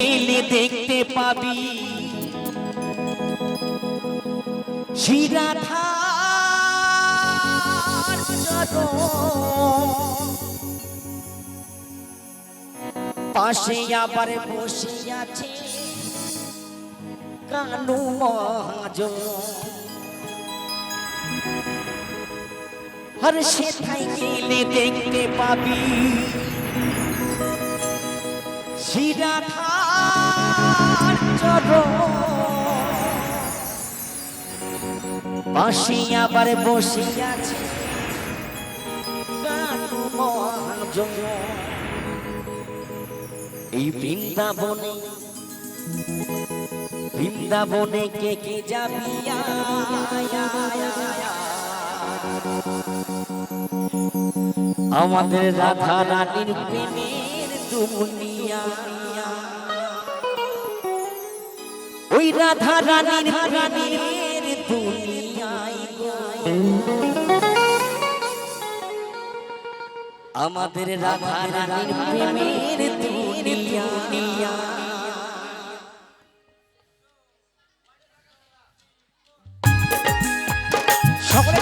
এলে দেখতে পাবি। শিরাধার পাশে আবার বসে আছে কানু মহাজন। আর সেথায় গেলে দেখতে পাবি। শিরাধার পাশে আবার এই বৃন্দাবনে বৃন্দাবনে কে কে যাবি। আমাদের রাধা রানীর প্রেমের দুনিয়া। ওই রাধা রানীর প্রেমের দুনিয়ায় আমাদের রাধা রানীর প্রেমের দুনিয়া। সকলে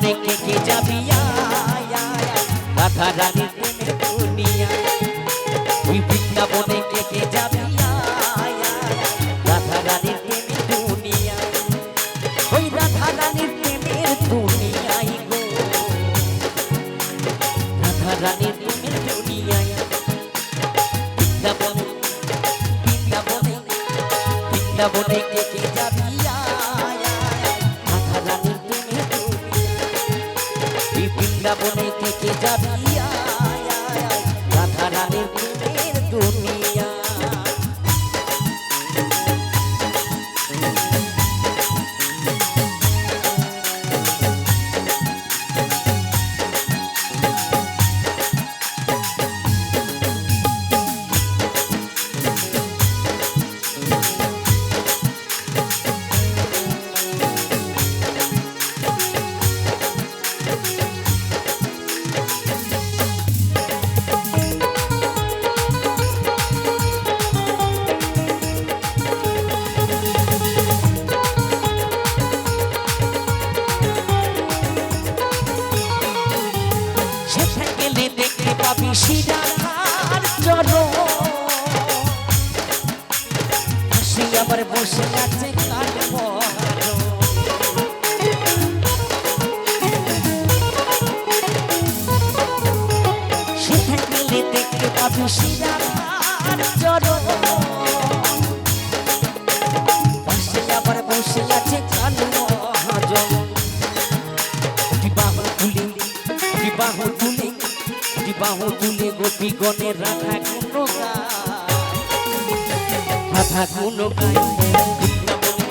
বৃন্দাবনে কে যাবি রাধা রানীর প্রেমের দুনিয়া। ওই বৃন্দাবনে কে যাবি ওই রাধা রানীর প্রেমের দুনিয়ায় গো। রানীর প্রেমের দুনিয়ায় বৃন্দাবনে বৃন্দাবনে বৃন্দাবনে কে বৃন্দাবনে থেকে যাবি? পাবি শিরাধার চরণ সে আবার বসে আছে কাঠ সেখানে দেখতে পাবি শিরাধার চরণ বিবাহ তুলে গোপী গণের রাধা গুণ রাধা কোনো বৃন্দাবনে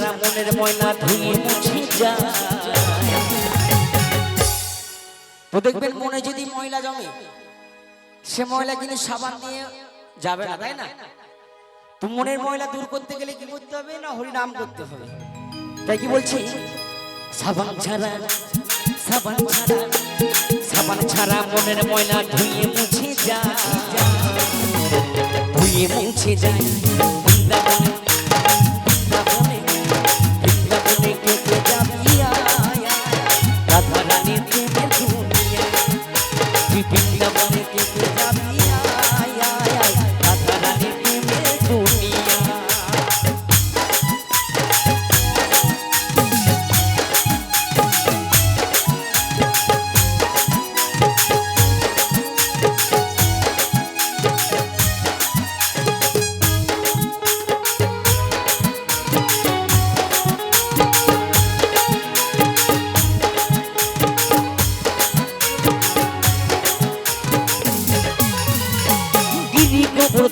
ছাড়া মনের ময়লা ধুয়ে মুছে যায়। তো দেখবেন মনে যদি ময়লা জমে, সে ময়লা কিন্তু সাবান দিয়ে যাবে না, তাই না? তো মনের ময়লা দূর করতে গেলে কি করতে হবে না হরিনাম করতে হবে? তাই কি বলছি? সাবান ছাড়া সাবান ছাড়া সাবান ছাড়া মনের ময়লা ধুয়ে মুছে যায়। ধুয়ে মুছে যায়। বৃন্দাবনে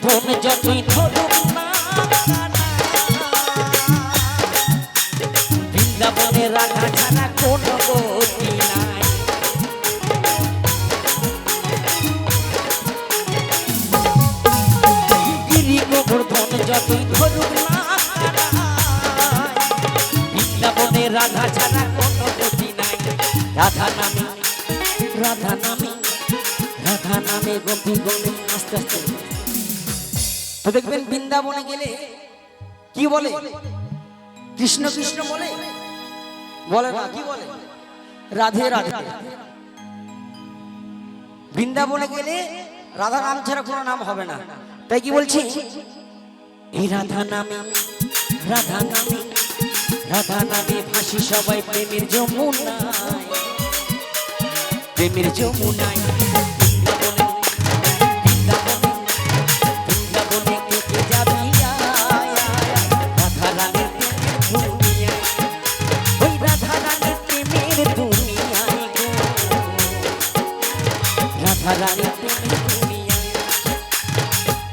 গোবর্ধন যতই ধরুক বৃন্দাবনে রাখা ছাড়া কোনো নাই। গিরি রাধা ছাড়া কোনো গতি নাই। রাধা নামে রাধা নামে রাধা নামে গোপী গলে আস্তে আস্তে। দেখবেন বৃন্দাবনে গেলে কি বলে? কৃষ্ণ কৃষ্ণ বলে? বলে না, কি বলে? রাধে রাধে। বৃন্দাবনে গেলে রাধা নাম ছাড়া কোনো নাম হবে না। তাই কি বলছি? এই রাধা নামে রাধা নামে রাধা নামে ভাসি সবাই প্রেমের যমুনায়। প্রেমের যমুনায়। রানীর প্রেমের দুনিয়ায়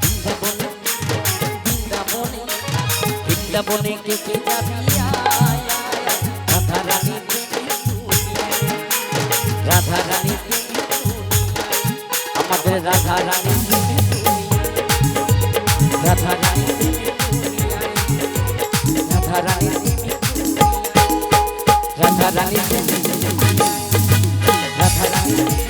বৃন্দাবনে বৃন্দাবনে বৃন্দাবনে কে কে যাবি রাধা রানীর প্রেমের দুনিয়ায় রাধা রানী আমাদের রাধা রানী রাধা রানী রাধা রানী রাধা রানী রাধা রানী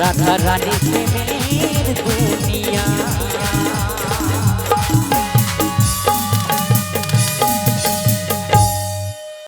রাধা রানী প্রেমের দুনিয়া।